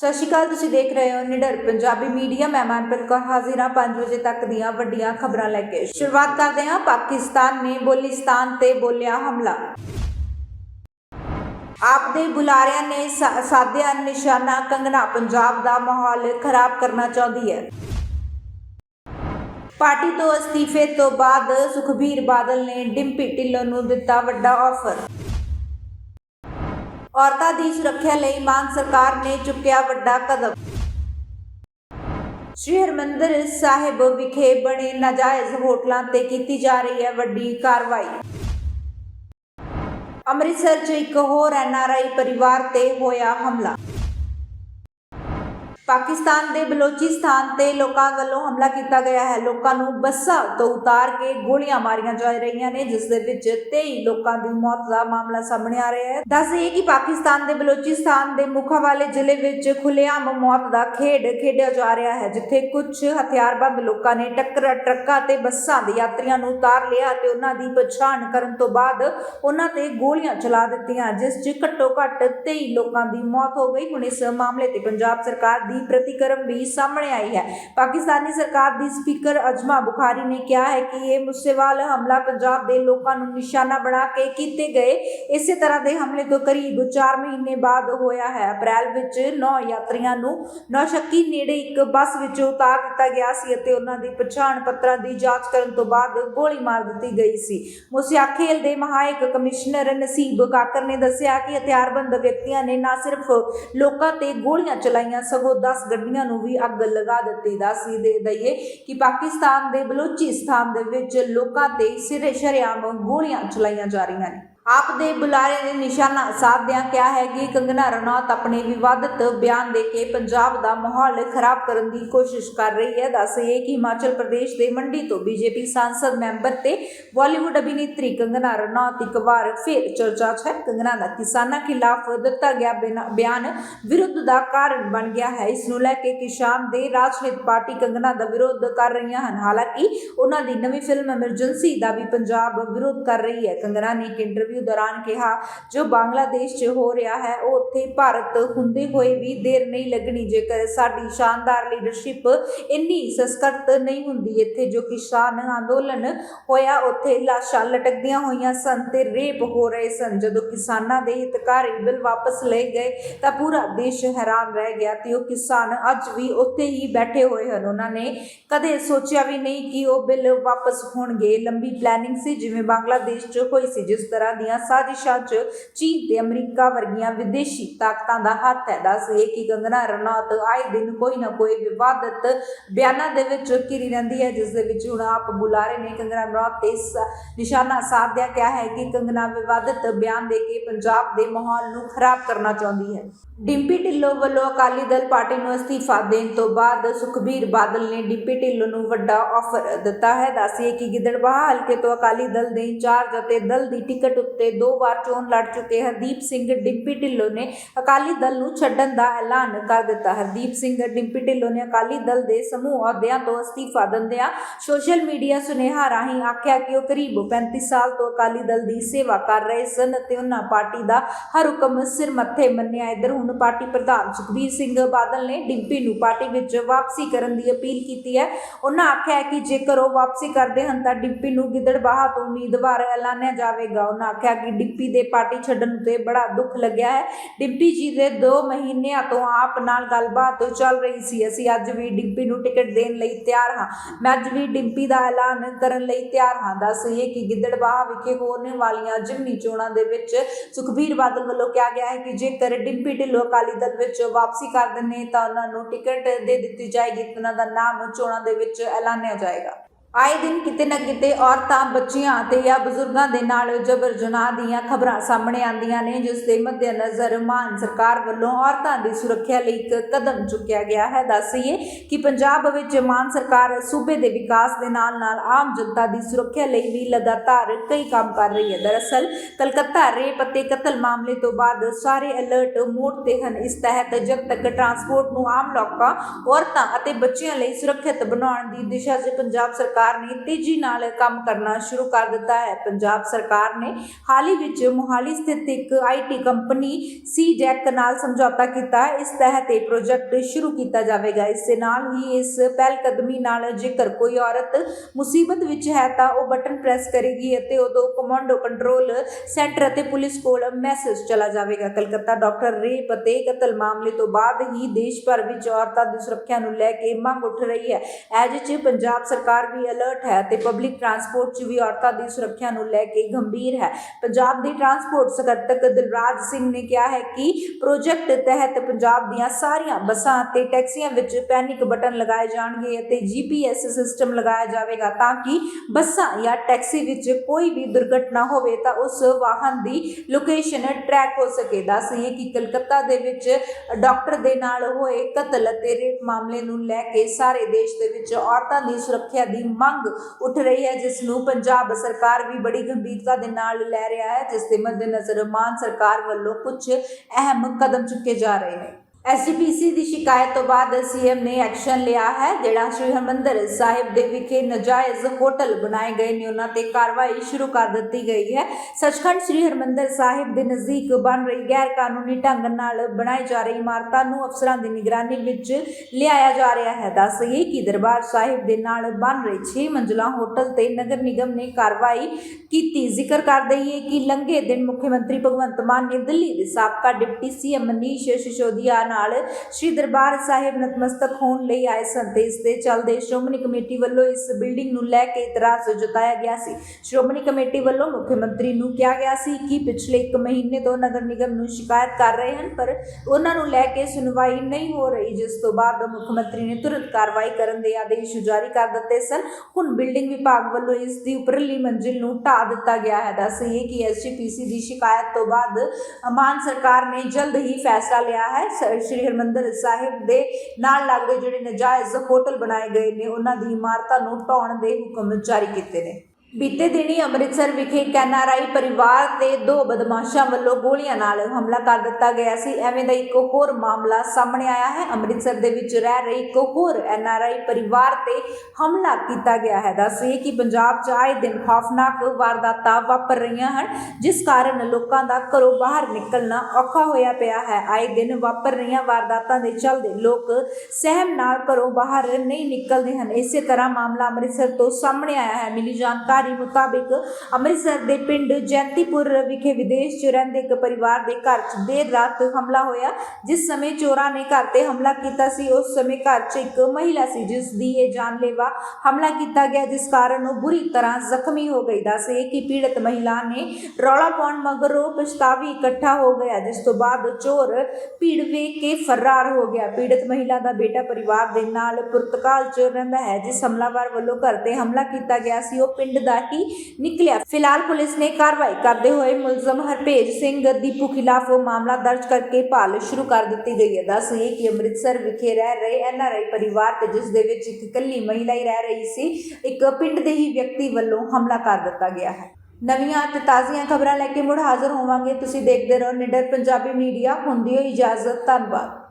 ਸਤਿ ਸ਼੍ਰੀ ਅਕਾਲ, ਤੁਸੀਂ ਦੇਖ ਰਹੇ ਹੋ ਨਿਡਰ, ਪੰਜਾਬੀ ਮੀਡੀਆ, ਮੈਂ ਮਨਪ੍ਰੀਤ ਕੌਰ, ਹਾਜ਼ਰ ਹਾਂ 5 ਵਜੇ ਤੱਕ ਦੀਆਂ ਵੱਡੀਆਂ ਖਬਰਾਂ ਲੈ ਕੇ। ਸ਼ੁਰੂਆਤ ਕਰਦੇ ਹਾਂ, ਪਾਕਿਸਤਾਨ ਨੇ ਬੋਲਿਸਤਾਨ ਤੇ ਬੋਲਿਆ ਹਮਲਾ। ਆਪ ਦੇ ਬੁਲਾਰਿਆਂ ਨੇ ਸਾਧਿਆ ਨਿਸ਼ਾਨਾ ਕੰਗਣਾ, ਪੰਜਾਬ ਦਾ ਮਾਹੌਲ ਖਰਾਬ ਕਰਨਾ ਚਾਹੁੰਦੀ ਹੈ। ਪਾਰਟੀ ਤੋਂ ਅਸਤੀਫੇ ਤੋਂ ਬਾਅਦ ਸੁਖਬੀਰ ਬਾਦਲ ਨੇ ਡਿੰਪੀ ਢਿੱਲੋਂ ਨੂੰ ਦਿੱਤਾ ਵੱਡਾ ਆਫਰ। ਔਰਤਾਂ ਦੀ ਸੁਰੱਖਿਆ ਲਈ ਮਾਨ ਸਰਕਾਰ ਨੇ ਚੁੱਕਿਆ ਵੱਡਾ ਕਦਮ। ਸ਼੍ਰੀ ਹਰਿਮੰਦਰ ਸਾਹਿਬ ਵਿਖੇ ਬਣੇ ਨਾਜਾਇਜ਼ ਹੋਟਲਾਂ ਤੇ ਕੀਤੀ ਜਾ ਰਹੀ ਹੈ ਵੱਡੀ ਕਾਰਵਾਈ। ਅੰਮ੍ਰਿਤਸਰ 'ਚ ਇੱਕ ਹੋਰ ਐਨਆਰਆਈ ਪਰਿਵਾਰ ਤੇ ਹੋਇਆ ਹਮਲਾ। ਪਾਕਿਸਤਾਨ ਦੇ ਬਲੋਚਿਸਤਾਨ ਤੇ ਲੋਕਾਂ ਵੱਲੋਂ ਹਮਲਾ ਕੀਤਾ ਗਿਆ ਹੈ। ਲੋਕਾਂ ਨੂੰ ਬੱਸਾਂ ਤੋਂ ਉਤਾਰ ਕੇ ਗੋਲੀਆਂ ਮਾਰੀਆਂ ਜਾ ਰਹੀਆਂ ਨੇ, ਜਿਸ ਦੇ ਵਿੱਚ 23 ਲੋਕਾਂ ਦੀ ਮੌਤ ਦਾ ਮਾਮਲਾ ਸਾਹਮਣੇ ਆ ਰਿਹਾ ਹੈ। ਦੱਸ ਇਹ ਕਿ ਪਾਕਿਸਤਾਨ ਦੇ ਬਲੋਚਿਸਤਾਨ ਦੇ ਮੁਖਾਵਾਲੇ ਜ਼ਿਲ੍ਹੇ ਵਿੱਚ ਖੁੱਲੇਆਮ ਮੌਤ ਦਾ ਖੇਡ ਖੇਡਿਆ ਜਾ ਰਿਹਾ ਹੈ, ਜਿੱਥੇ ਕੁਝ ਹਥਿਆਰਬੰਦ ਲੋਕਾਂ ਨੇ ਟੱਕਰ ਟਰੱਕਾਂ ਤੇ ਬੱਸਾਂ ਦੇ ਯਾਤਰੀਆਂ ਨੂੰ ਉਤਾਰ ਲਿਆ ਤੇ ਉਹਨਾਂ ਦੀ ਪਛਾਣ ਕਰਨ ਤੋਂ ਬਾਅਦ ਉਹਨਾਂ ਤੇ ਗੋਲੀਆਂ ਚਲਾ ਦਿੱਤੀਆਂ, ਜਿਸ 'ਚ ਘੱਟੋ ਘੱਟ 23 ਲੋਕਾਂ ਦੀ ਮੌਤ ਹੋ ਗਈ। ਹੁਣ ਇਸ ਮਾਮਲੇ ਤੇ ਪੰਜਾਬ ਸਰਕਾਰ ਦੀ ਪ੍ਰਤੀਕਰਮ ਵੀ ਸਾਹਮਣੇ ਆਈ ਹੈ। ਪਾਕਿਸਤਾਨੀ ਸਰਕਾਰ ਦੀ ਸਪੀਕਰ ਅਜਮਾ ਬੁਖਾਰੀ ਨੇ ਕਿਹਾ ਹੈ ਕਿ ਇਹ ਮੁੱਸੇਵਾਲ ਹਮਲਾ ਪੰਜਾਬ ਦੇ ਲੋਕਾਂ ਨੂੰ ਨਿਸ਼ਾਨਾ ਬਣਾ ਕੇ ਕੀਤੇ ਗਏ। ਇਸੇ ਤਰ੍ਹਾਂ ਦੇ ਹਮਲੇ ਤੋਂ ਕਰੀਬ 4 ਮਹੀਨੇ ਬਾਅਦ ਹੋਇਆ ਹੈ। ਅਪ੍ਰੈਲ ਵਿੱਚ 9 ਯਾਤਰੀਆਂ ਨੂੰ ਨੌਸ਼ੱਕੀ ਨੇੜੇ ਇੱਕ ਬੱਸ ਵਿੱਚ ਉਤਾਰ ਦਿੱਤਾ ਗਿਆ ਸੀ ਅਤੇ ਉਹਨਾਂ ਦੀ ਪਛਾਣ ਪੱਤਰਾਂ ਦੀ ਜਾਂਚ ਕਰਨ ਤੋਂ ਬਾਅਦ ਗੋਲੀ ਮਾਰ ਦਿੱਤੀ ਗਈ ਸੀ। ਮੁਸਿਆਖੇਲ ਦੇ ਮਹਾਇਕ ਕਮਿਸ਼ਨਰ ਨਸੀਬ ਕਾਕਰ ਨੇ ਦੱਸਿਆ ਕਿ ਹਥਿਆਰਬੰਦ ਵਿਅਕਤੀਆਂ ਨੇ ਨਾ ਸਿਰਫ ਲੋਕਾਂ ਤੇ ਗੋਲੀਆਂ ਚਲਾਈਆਂ, ਸਗੋਂ 10 ਗੱਡੀਆਂ ਨੂੰ ਵੀ ਅੱਗ ਲਗਾ ਦਿੱਤੀ ਦੱਸੀ ਦੇ ਦਈਏ ਕਿ ਪਾਕਿਸਤਾਨ ਦੇ ਬਲੋਚਿਸਤਾਨ ਦੇ ਵਿੱਚ ਲੋਕਾਂ ਤੇ ਸਿਰੇ ਸ਼ਰੇਆਮ ਗੋਲੀਆਂ ਚਲਾਈਆਂ ਜਾ ਰਹੀਆਂ ਨੇ। ਆਪ ਦੇ ਬੁਲਾਰੇ ਨੇ ਨਿਸ਼ਾਨਾ ਸਾਧਦਿਆਂ ਕਿਹਾ ਹੈ ਕਿ ਕੰਗਨਾ ਰਣੌਤ ਆਪਣੇ ਵਿਵਾਦਤ ਬਿਆਨ ਦੇ ਕੇ ਪੰਜਾਬ ਦਾ ਮਾਹੌਲ ਖਰਾਬ ਕਰਨ ਦੀ ਕੋਸ਼ਿਸ਼ ਕਰ ਰਹੀ ਹੈ। ਦੱਸਿਏ ਕਿ ਹਿਮਾਚਲ ਪ੍ਰਦੇਸ਼ ਦੇ ਮੰਡੀ ਤੋਂ ਬੀਜੇਪੀ ਸੰਸਦ ਮੈਂਬਰ ਤੇ ਬਾਲੀਵੁੱਡ ਅਭਿਨੇਤਰੀ ਕੰਗਨਾ ਰਣੌਤ ਇੱਕ ਵਾਰ ਫਿਰ ਚਰਚਾ 'ਚ ਹੈ। ਕੰਗਨਾ ਦਾ ਕਿਸਾਨਾਂ ਖਿਲਾਫ ਦਿੱਤਾ ਗਿਆ ਬਿਨਾ- ਬਿਆਨ ਵਿਰੁੱਧ ਦਾ ਕਾਰਨ ਬਣ ਗਿਆ ਹੈ। ਇਸ ਨੂੰ ਲੈ ਕੇ ਕਿਸਾਨ ਦੇ ਰਾਜਨੀਤਿਕ ਪਾਰਟੀ ਕੰਗਨਾ ਦਾ ਵਿਰੋਧ ਕਰ ਰਹੀਆਂ ਹਨ। ਹਾਲਾਂਕਿ ਉਹਨਾਂ ਦੀ ਨਵੀਂ ਫਿਲਮ ਐਮਰਜੈਂਸੀ ਦਾ ਵੀ ਪੰਜਾਬ ਵਿਰੋਧ ਕਰ ਰਹੀ ਹੈ। ਕੰਗਨਾ ਨੇ ਇੱਕ ਇੰਟਰਵਿਊ ਦੌਰਾਨ ਕਿਹਾ, ਜੋ ਬੰਗਲਾਦੇਸ਼ 'ਚ ਹੋ ਰਿਹਾ ਹੈ, ਉਹ ਉੱਥੇ ਭਾਰਤ ਹੁੰਦੇ ਹੋਏ ਵੀ ਦੇਰ ਨਹੀਂ ਲੱਗਣੀ। ਜੇਕਰ ਸਾਡੀ ਸ਼ਾਨਦਾਰ ਲੀਡਰਸ਼ਿਪ ਇੰਨੀ ਸਸਕਰਤ ਨਹੀਂ ਹੁੰਦੀ ਇੱਥੇ, ਜੋ ਕਿਸਾਨ ਅੰਦੋਲਨ ਹੋਇਆ, ਉੱਥੇ ਲਾਸ਼ਾਂ ਲਟਕਦੀਆਂ ਹੋਈਆਂ ਸਨ ਤੇ ਰੇਪ ਹੋ ਰਹੇ ਸਨ। ਜਦੋਂ ਕਿਸਾਨਾਂ ਦੇ ਹਿਤਕਾਰੀ ਬਿੱਲ ਵਾਪਸ ਲਏ ਗਏ, ਤਾਂ ਪੂਰਾ ਦੇਸ਼ ਹੈਰਾਨ ਰਹਿ ਗਿਆ ਤੇ ਉਹ ਕਿਸਾਨ ਅੱਜ ਵੀ ਉੱਥੇ ਹੀ ਬੈਠੇ ਹੋਏ ਹਨ। ਉਹਨਾਂ ਨੇ ਕਦੇ ਸੋਚਿਆ ਵੀ ਨਹੀਂ ਕਿ ਉਹ ਬਿੱਲ ਵਾਪਸ ਹੋਣਗੇ। ਲੰਬੀ ਪਲੈਨਿੰਗ ਸੀ, ਜਿਵੇਂ ਬੰਗਲਾਦੇਸ਼ 'ਚ ਹੋਈ ਸੀ, ਜਿਸ ਤਰ੍ਹਾਂ ਦੀਆਂ ਸਾਜ਼ਿਸ਼ਾਂ 'ਚ ਚੀਨ ਤੇ ਅਮਰੀਕਾ ਵਰਗੀਆਂ ਵਿਦੇਸ਼ੀ ਤਾਕਤਾਂ ਦਾ ਹੱਥ ਹੈ। ਦੱਸ ਇਹ ਕਿ ਕੰਗਨਾ ਰਣੌਤ ਆਏ ਦਿਨ ਕੋਈ ਨਾ ਕੋਈ ਵਿਵਾਦਤ ਬਿਆਨਾਂ ਦੇ ਵਿੱਚ ਘਿਰੀ ਰਹਿੰਦੀ ਹੈ, ਜਿਸ ਦੇ ਵਿੱਚ ਹੁਣ ਆਪ ਬੁਲਾਰੇ ਨੇ ਕੰਗਨਾ ਰਣੌਤ ਤੇ ਨਿਸ਼ਾਨਾ ਸਾਧਿਆ ਕਿਹਾ ਹੈ ਕਿ ਕੰਗਨਾ ਵਿਵਾਦਤ ਬਿਆਨ ਦੇ ਕੇ ਪੰਜਾਬ ਦੇ ਮਾਹੌਲ ਨੂੰ ਖਰਾਬ ਕਰਨਾ ਚਾਹੁੰਦੀ ਹੈ। ਡਿੰਪੀ ਢਿੱਲੋਂ ਵੱਲੋਂ ਅਕਾਲੀ ਦਲ ਪਾਰਟੀ ਨੂੰ ਅਸਤੀਫਾ ਦੇਣ ਤੋਂ ਬਾਅਦ ਸੁਖਬੀਰ ਬਾਦਲ ਨੇ ਡਿੰਪੀ ਢਿੱਲੋਂ ਨੂੰ ਵੱਡਾ ਆਫਰ ਦਿੱਤਾ ਹੈ। ਦੱਸਿਏ ਕਿ ਗਿੱਦੜਬਾਹਾ ਹਲਕੇ ਤੋਂ ਅਕਾਲੀ ਦਲ ਦੇ ਇੰਚਾਰਜ ਅਤੇ ਦਲ ਦੀ ਟਿਕਟ ਉੱਤੇ ਦੋ ਵਾਰ ਚੋਣ ਲੜ ਚੁੱਕੇ ਹਰਦੀਪ ਸਿੰਘ ਡਿੰਪੀ ਢਿੱਲੋਂ ਨੇ ਅਕਾਲੀ ਦਲ ਨੂੰ ਛੱਡਣ ਦਾ ਐਲਾਨ ਕਰ ਦਿੱਤਾ। ਹਰਦੀਪ ਸਿੰਘ ਡਿੰਪੀ ਢਿੱਲੋਂ ਨੇ ਅਕਾਲੀ ਦਲ ਦੇ ਸਮੂਹ ਅਹੁਦਿਆਂ ਤੋਂ ਅਸਤੀਫਾ ਦਿੰਦਿਆਂ ਸੋਸ਼ਲ ਮੀਡੀਆ ਸੁਨੇਹਾ ਰਾਹੀਂ ਆਖਿਆ ਕਿ ਉਹ ਕਰੀਬ 35 ਸਾਲ ਤੋਂ ਅਕਾਲੀ ਦਲ ਦੀ ਸੇਵਾ ਕਰ ਰਹੇ ਸਨ ਅਤੇ ਉਹਨਾਂ ਪਾਰਟੀ ਦਾ ਹਰ ਹੁਕਮ ਸਿਰ ਮੱਥੇ ਮੰਨਿਆ। ਇਧਰ ਹੁਣ ਪਾਰਟੀ ਪ੍ਰਧਾਨ ਸੁਖਬੀਰ ਸਿੰਘ ਬਾਦਲ ਨੇ ਡਿੰਪੀ ਨੂੰ ਪਾਰਟੀ ਵਿੱਚ ਵਾਪਸੀ ਕਰਨ ਦੀ ਅਪੀਲ ਕੀਤੀ ਹੈ। ਉਹਨਾਂ ਆਖਿਆ ਕਿ ਜੇਕਰ ਉਹ ਵਾਪਸੀ ਕਰਦੇ ਹਨ ਤਾਂ ਡਿੰਪੀ ਨੂੰ ਗਿੱਦੜਬਾਹਾ ਤੋਂ ਉਮੀਦਵਾਰ ਐਲਾਨਿਆ ਜਾਵੇਗਾ। ਉਹਨਾਂ ਆਖਿਆ ਕਿ ਡਿੰਪੀ ਦੇ ਪਾਰਟੀ ਛੱਡਣ ਤੇ ਬੜਾ ਦੁੱਖ ਲੱਗਿਆ ਹੈ। ਡਿੰਪੀ ਜੀ ਦੇ 2 ਮਹੀਨਿਆਂ ਤੋਂ ਆਪ ਨਾਲ ਗੱਲਬਾਤ ਚੱਲ ਰਹੀ ਸੀ। ਅਸੀਂ ਅੱਜ ਵੀ ਡਿੰਪੀ ਨੂੰ ਟਿਕਟ ਦੇਣ ਲਈ ਤਿਆਰ ਹਾਂ। ਮੈਂ ਅੱਜ ਵੀ ਡਿੰਪੀ ਦਾ ਐਲਾਨ ਕਰਨ ਲਈ ਤਿਆਰ ਹਾਂ। ਦੱਸਿਏ ਕਿ ਗਿੱਦੜਬਾਹਾ ਵਿਖੇ ਹੋਣ ਵਾਲੀਆਂ ਜਿਮਨੀ ਚੋਣਾਂ ਦੇ ਵਿੱਚ ਸੁਖਬੀਰ ਬਾਦਲ ਵੱਲੋਂ ਕਿਹਾ ਗਿਆ ਹੈ ਕਿ ਜੇਕਰ ਡਿੰਪੀ ਢਿੱਲੋਂ ਅਕਾਲੀ ਦਲ ਵਿੱਚ ਵਾਪਸੀ ਕਰ ਦਿੰਦੇ ਤਾਂ ਉਹਨਾਂ ਨੂੰ ਟਿਕਟ ਦੇ ਦਿੱਤੀ ਜਾਏਗੀ। ਉਹਨਾਂ ਦਾ ਨਾਮ ਚੋਣਾਂ ਦੇ ਵਿੱਚ ਐਲਾਨਿਆ ਜਾਏਗਾ। ਆਏ ਦਿਨ ਕਿਤੇ ਨਾ ਕਿਤੇ ਔਰਤਾਂ, ਬੱਚੀਆਂ ਅਤੇ ਜਾਂ ਬਜ਼ੁਰਗਾਂ ਦੇ ਨਾਲ ਜਬਰ ਜਨਾਹ ਦੀਆਂ ਖਬਰਾਂ ਸਾਹਮਣੇ ਆਉਂਦੀਆਂ ਨੇ, ਜਿਸ ਦੇ ਮੱਦੇਨਜ਼ਰ ਮਾਨ ਸਰਕਾਰ ਵੱਲੋਂ ਔਰਤਾਂ ਦੀ ਸੁਰੱਖਿਆ ਲਈ ਇੱਕ ਕਦਮ ਚੁੱਕਿਆ ਗਿਆ ਹੈ। ਦੱਸੀਏ ਕਿ ਪੰਜਾਬ ਵਿੱਚ ਮਾਨ ਸਰਕਾਰ ਸੂਬੇ ਦੇ ਵਿਕਾਸ ਦੇ ਨਾਲ-ਨਾਲ ਆਮ ਜਨਤਾ ਦੀ ਸੁਰੱਖਿਆ ਲਈ ਵੀ ਲਗਾਤਾਰ ਕਈ ਕੰਮ ਕਰ ਰਹੀ ਹੈ। ਦਰਅਸਲ, ਕਲਕੱਤਾ ਰੇਪ ਅਤੇ ਕਤਲ ਮਾਮਲੇ ਤੋਂ ਬਾਅਦ ਸਾਰੇ ਅਲਰਟ ਮੋਡ ਤੇ ਹਨ। ਇਸ ਤਹਿਤ ਜਦ ਤੱਕ ਟਰਾਂਸਪੋਰਟ ਨੂੰ ਆਮ ਲੋਕਾਂ, ਔਰਤਾਂ ਅਤੇ ਬੱਚਿਆਂ ਲਈ ਸੁਰੱਖਿਅਤ ਬਣਾਉਣ ਦੀ ਦਿਸ਼ਾ 'ਚ ਪੰਜਾਬ ਸਰਕਾਰ ਸਰਕਾਰ ਨੇ ਤੇਜ਼ੀ ਨਾਲ ਕੰਮ ਕਰਨਾ ਸ਼ੁਰੂ ਕਰ ਦਿੱਤਾ ਹੈ। ਪੰਜਾਬ ਸਰਕਾਰ ਨੇ ਹਾਲ ਹੀ ਵਿੱਚ ਮੁਹਾਲੀ ਸਥਿਤ ਇੱਕ ਆਈਟੀ ਕੰਪਨੀ ਸੀਜੈਕ ਨਾਲ ਸਮਝੌਤਾ ਕੀਤਾ। ਹੈ ਇਸ ਤਹਿਤ ਇਹ ਪ੍ਰੋਜੈਕਟ ਸ਼ੁਰੂ ਕੀਤਾ ਜਾਵੇਗਾ। ਇਸ ਦੇ ਨਾਲ ਹੀ ਇਸ ਪਹਿਲ ਕਦਮੀ ਨਾਲ ਜੇਕਰ ਕੋਈ ਔਰਤ ਮੁਸੀਬਤ ਵਿੱਚ ਹੈ ਤਾਂ ਉਹ ਬਟਨ ਪ੍ਰੈਸ ਕਰੇਗੀ ਅਤੇ ਉਦੋਂ ਕਮਾਂਡੋ ਕੰਟਰੋਲ ਸੈਂਟਰ ਅਤੇ ਪੁਲਿਸ ਕੋਲ ਮੈਸੇਜ ਚਲਾ ਜਾਵੇਗਾ। ਕਲਕੱਤਾ ਡਾਕਟਰ ਰੇਪ ਅਤੇ ਕਤਲ ਮਾਮਲੇ ਤੋਂ ਬਾਅਦ ਹੀ ਦੇਸ਼ ਭਰ ਵਿੱਚ ਔਰਤਾਂ ਦੀ ਸੁਰੱਖਿਆ ਨੂੰ ਲੈ ਕੇ ਮੰਗ ਉੱਠ ਰਹੀ ਹੈ। ਐਜ 'ਚ ਪੰਜਾਬ ਸਰਕਾਰ ਵੀ ਅਲਰਟ ਹੈ ਤੇ ਪਬਲਿਕ ਟਰਾਂਸਪੋਰਟ 'ਚ ਵੀ ਔਰਤਾਂ ਦੀ ਸੁਰੱਖਿਆ ਨੂੰ ਲੈ ਕੇ ਗੰਭੀਰ ਹੈ। ਪੰਜਾਬ ਦੇ ਟਰਾਂਸਪੋਰਟ ਸਕੱਤਰ ਦਿਲਰਾਜ ਸਿੰਘ ਨੇ ਕਿਹਾ ਹੈ ਕਿ ਪ੍ਰੋਜੈਕਟ ਤਹਿਤ ਪੰਜਾਬ ਦੀਆਂ ਸਾਰੀਆਂ ਬੱਸਾਂ ਅਤੇ ਟੈਕਸੀਆਂ ਵਿੱਚ ਪੈਨਿਕ ਬਟਨ ਲਗਾਏ ਜਾਣਗੇ ਅਤੇ ਜੀਪੀਐਸ ਸਿਸਟਮ ਲਗਾਇਆ ਜਾਵੇਗਾ ਤਾਂ ਕਿ ਬੱਸਾਂ ਜਾਂ ਟੈਕਸੀ ਵਿੱਚ ਕੋਈ ਵੀ ਦੁਰਘਟਨਾ ਹੋਵੇ ਤਾਂ ਉਸ ਵਾਹਨ ਦੀ ਲੋਕੇਸ਼ਨ ਟਰੈਕ ਹੋ ਸਕੇ। ਦੱਸੀਏ ਕਿ ਕਲਕੱਤਾ ਦੇ ਵਿੱਚ ਡਾਕਟਰ ਦੇ ਨਾਲ ਹੋਏ ਕਤਲ ਅਤੇ ਰੇਪ ਮਾਮਲੇ ਨੂੰ ਲੈ ਕੇ ਸਾਰੇ ਦੇਸ਼ ਦੇ ਵਿੱਚ ਔਰਤਾਂ ਦੀ ਸੁਰੱਖਿਆ ਦੀ ਮੰਗ ਉੱਠ ਰਹੀ ਹੈ, ਜਿਸ ਨੂੰ ਪੰਜਾਬ ਸਰਕਾਰ ਵੀ ਬੜੀ ਗੰਭੀਰਤਾ ਦੇ ਨਾਲ ਲੈ ਰਿਹਾ ਹੈ, ਜਿਸ ਦੇ ਮੱਦੇਨਜ਼ਰ ਮਾਨ ਸਰਕਾਰ ਵੱਲੋਂ ਕੁਝ ਅਹਿਮ ਕਦਮ ਚੁੱਕੇ ਜਾ ਰਹੇ ਨੇ। ਐਸਜੀਪੀਸੀ ਦੀ ਸ਼ਿਕਾਇਤ ਤੋਂ ਬਾਅਦ ਸੀਐਮ ਨੇ ਐਕਸ਼ਨ ਲਿਆ ਹੈ, ਜਿਹੜਾ ਸ਼੍ਰੀ ਹਰਮੰਦਰ ਸਾਹਿਬ ਦੇ ਵਿਖੇ ਨਜਾਇਜ਼ ਹੋਟਲ ਬਣਾਏ ਗਏ ਨੇ। ਉਹਨਾਂ ਤੇ ਕਾਰਵਾਈ ਸ਼ੁਰੂ ਕਰ ਦਿੱਤੀ ਗਈ ਹੈ। ਸੱਚਖੰਡ ਸ਼੍ਰੀ ਹਰਮੰਦਰ ਸਾਹਿਬ ਦੇ ਨਜ਼ਦੀਕ ਬਣ ਰਹੀ ਗੈਰ ਕਾਨੂੰਨੀ ਢੰਗ ਨਾਲ ਬਣਾਈ ਜਾ ਰਹੀ ਇਮਾਰਤਾਂ ਨੂੰ ਅਫਸਰਾਂ ਦੀ ਨਿਗਰਾਨੀ ਵਿੱਚ ਲਿਆਇਆ ਜਾ ਰਿਹਾ ਹੈ। ਦੱਸਈਏ ਕਿ ਦਰਬਾਰ ਸਾਹਿਬ ਦੇ ਨਾਲ ਬਣ ਰਹੇ 6 ਮੰਜ਼ਲਾ ਹੋਟਲ ਤੇ ਨਗਰ ਨਿਗਮ ਨੇ ਕਾਰਵਾਈ ਕੀਤੀ। ਜ਼ਿਕਰ ਕਰ ਦਈਏ ਕਿ ਲੰਘੇ ਦਿਨ ਮੁੱਖ ਮੰਤਰੀ ਭਗਵੰਤ ਮਾਨ ਨੇ ਦਿੱਲੀ ਦੇ ਸਾਬਕਾ ਡਿਪਟੀ ਸੀਐਮ ਮਨੀਸ਼ ਸਿਸੋਦੀਆ ਨਾਲ ਸ੍ਰੀ ਦਰਬਾਰ ਸਾਹਿਬ ਨਤਮਸਤਕ ਹੋਣ ਲਈ ਆਏ ਸਨ ਤੇ ਇਸ ਦੇ ਚੱਲਦੇ ਸ਼੍ਰੋਮਣੀ ਕਮੇਟੀ ਵੱਲੋਂ ਇਸ ਬਿਲਡਿੰਗ ਨੂੰ ਲੈ ਕੇ ਇਤਰਾਜ਼ ਜਤਾਇਆ ਗਿਆ ਸੀ। ਸ਼੍ਰੋਮਣੀ ਕਮੇਟੀ ਵੱਲੋਂ ਮੁੱਖ ਮੰਤਰੀ ਨੂੰ ਕਿਹਾ ਗਿਆ ਸੀ ਕਿ ਪਿਛਲੇ 1 ਮਹੀਨੇ ਤੋਂ ਨਗਰ ਨਿਗਮ ਨੂੰ ਸ਼ਿਕਾਇਤ ਕਰ ਰਹੇ ਹਨ, ਪਰ ਉਹਨਾਂ ਨੂੰ ਲੈ ਕੇ ਸੁਣਵਾਈ ਨਹੀਂ ਹੋ ਰਹੀ, ਜਿਸ ਤੋਂ ਬਾਅਦ ਮੁੱਖ ਮੰਤਰੀ ਨੇ ਤੁਰੰਤ ਕਾਰਵਾਈ ਕਰਨ ਦੇ ਆਦੇਸ਼ ਜਾਰੀ ਕਰ ਦਿੱਤੇ ਸਨ। ਹੁਣ ਬਿਲਡਿੰਗ ਵਿਭਾਗ ਵੱਲੋਂ ਇਸ ਦੀ ਉਪਰਲੀ ਮੰਜ਼ਿਲ ਨੂੰ ਢਾਹ ਦਿੱਤਾ ਗਿਆ ਹੈ। ਦੱਸੀਏ ਕਿ ਐਸਜੀਪੀਸੀ ਦੀ ਸ਼ਿਕਾਇਤ ਤੋਂ ਬਾਅਦ ਮਾਨ ਸਰਕਾਰ ਨੇ ਜਲਦ ਹੀ ਫੈਸਲਾ ਲਿਆ ਹੈ। ਸ਼੍ਰੀ ਹਰਮੰਦਰ ਸਾਹਿਬ ਦੇ ਨਾਲ ਲੱਗਦੇ ਜਿਹੜੇ ਨਜਾਇਜ਼ ਹੋਟਲ ਬਣਾਏ ਗਏ ਨੇ, ਉਹਨਾਂ ਦੀ ਇਮਾਰਤਾਂ ਨੂੰ ਢਾਉਣ ਦੇ ਹੁਕਮ ਜਾਰੀ ਕੀਤੇ ਨੇ। ਬੀਤੇ ਦਿਨੀ ਅੰਮ੍ਰਿਤਸਰ ਵਿਖੇ ਇੱਕ ਐਨਆਰਆਈ ਪਰਿਵਾਰ ਤੇ ਦੋ ਬਦਮਾਸ਼ਾਂ ਵੱਲੋਂ ਗੋਲੀਆਂ ਨਾਲ ਹਮਲਾ ਕਰ ਦਿੱਤਾ ਗਿਆ ਸੀ। ਐਵੇਂ ਦਾ ਇੱਕ ਹੋਰ ਮਾਮਲਾ ਸਾਹਮਣੇ ਆਇਆ ਹੈ। ਅੰਮ੍ਰਿਤਸਰ ਦੇ ਵਿੱਚ ਰਹਿ ਰਹੀ ਇੱਕ ਹੋਰ ਐਨਆਰਆਈ ਪਰਿਵਾਰ ਤੇ ਹਮਲਾ ਕੀਤਾ ਗਿਆ ਹੈ। ਦੱਸੀਏ ਕਿ ਪੰਜਾਬ 'ਚ ਆਏ ਦਿਨ ਖੌਫਨਾਕ ਵਾਰਦਾਤਾਂ ਵਾਪਰ ਰਹੀਆਂ ਹਨ, ਜਿਸ ਕਾਰਨ ਲੋਕਾਂ ਦਾ ਘਰੋਂ ਬਾਹਰ ਨਿਕਲਣਾ ਔਖਾ ਹੋਇਆ ਪਿਆ ਹੈ। ਆਏ ਦਿਨ ਵਾਪਰ ਰਹੀਆਂ ਵਾਰਦਾਤਾਂ ਦੇ ਚੱਲਦੇ ਲੋਕ ਸਹਿਮ ਨਾਲ ਘਰੋਂ ਬਾਹਰ ਨਹੀਂ ਨਿਕਲਦੇ ਹਨ। ਇਸੇ ਤਰ੍ਹਾਂ ਮਾਮਲਾ ਅੰਮ੍ਰਿਤਸਰ ਤੋਂ ਸਾਹਮਣੇ ਆਇਆ ਹੈ। ਮਿਲੀ ਜਾਣਕਾਰੀ ਮੁਤਾਬਿਕ ਅੰਮ੍ਰਿਤਸਰ ਦੇ ਪਿੰਡ ਜੈਂਤੀਪੁਰ ਵਿਖੇ ਵਿਦੇਸ਼ 'ਚ ਰਹਿੰਦੇ ਇੱਕ ਪਰਿਵਾਰ ਦੇ ਘਰ 'ਚ ਦੇਰ ਰਾਤ ਹਮਲਾ ਹੋਇਆ, ਜਿਸ ਸਮੇਂ ਚੋਰਾਂ ਨੇ ਘਰ ਤੇ ਹਮਲਾ ਕੀਤਾ ਸੀ। ਉਸ ਸਮੇਂ ਘਰ 'ਚ ਇੱਕ ਮਹਿਲਾ ਸੀ, ਜਿਸ ਦੀ ਇਹ ਜਾਨਲੇਵਾ ਹਮਲਾ ਕੀਤਾ ਗਿਆ, ਜਿਸ ਕਾਰਨ ਉਹ ਬੁਰੀ ਤਰ੍ਹਾਂ ਜ਼ਖਮੀ ਹੋ ਗਈ। ਦੱਸੇ ਕਿ ਪੀੜਤ ਮਹਿਲਾ ਨੇ ਰੌਲਾ ਪਾਉਣ ਮਗਰੋਂ ਪਛਤਾਵੀ ਇਕੱਠਾ ਹੋ ਗਿਆ, ਜਿਸ ਤੋਂ ਬਾਅਦ ਚੋਰ ਭੀੜ ਵੇਖ ਕੇ ਫਰਾਰ ਹੋ ਗਿਆ। ਪੀੜਤ ਮਹਿਲਾ ਦਾ ਬੇਟਾ ਪਰਿਵਾਰ ਦੇ ਨਾਲ ਪੁਰਤਗਾਲ 'ਚ ਰਹਿੰਦਾ ਹੈ, ਜਿਸ ਹਮਲਾਵਰ ਵੱਲੋਂ ਘਰ ਤੇ ਹਮਲਾ ਕੀਤਾ ਗਿਆ ਸੀ। ਉਹ ਪਿੰਡ ਦਾ ਹੀ ਨਿਕਲਿਆ। ਫਿਲਹਾਲ ਪੁਲਿਸ ਨੇ ਕਾਰਵਾਈ ਕਰਦੇ ਹੋਏ ਮੁਲਜ਼ਮ ਹਰਪੇਜ ਸਿੰਘ ਦੀਪੂ ਖਿਲਾਫ ਮਾਮਲਾ ਦਰਜ ਕਰਕੇ ਭਾਲ ਸ਼ੁਰੂ ਕਰ ਦਿੱਤੀ ਗਈ ਹੈ। ਦੱਸਈਏ ਕਿ ਅੰਮ੍ਰਿਤਸਰ ਵਿਖੇ ਰਹਿ ਰਹੇ ਐਨਆਰਆਈ ਪਰਿਵਾਰ ਤੇ ਜਿਸ ਦੇ ਵਿੱਚ ਇੱਕ ਇਕੱਲੀ ਮਹਿਲਾ ਹੀ ਰਹਿ ਰਹੀ ਸੀ, ਇੱਕ ਪਿੰਡ ਦੇ ਹੀ ਵਿਅਕਤੀ ਵੱਲੋਂ ਹਮਲਾ ਕਰ ਦਿੱਤਾ ਗਿਆ ਹੈ। ਨਵੀਆਂ ਤੇ ਤਾਜ਼ੀਆਂ ਖਬਰਾਂ ਲੈ ਕੇ ਮੁੜ ਹਾਜ਼ਰ ਹੋਵਾਂਗੇ। ਤੁਸੀਂ ਦੇਖਦੇ ਰਹੋ ਨਿਡਰ ਪੰਜਾਬੀ ਮੀਡੀਆ। ਹੁੰਦੀ ਹੋ ਇਜਾਜ਼ਤ। ਧੰਨਵਾਦ।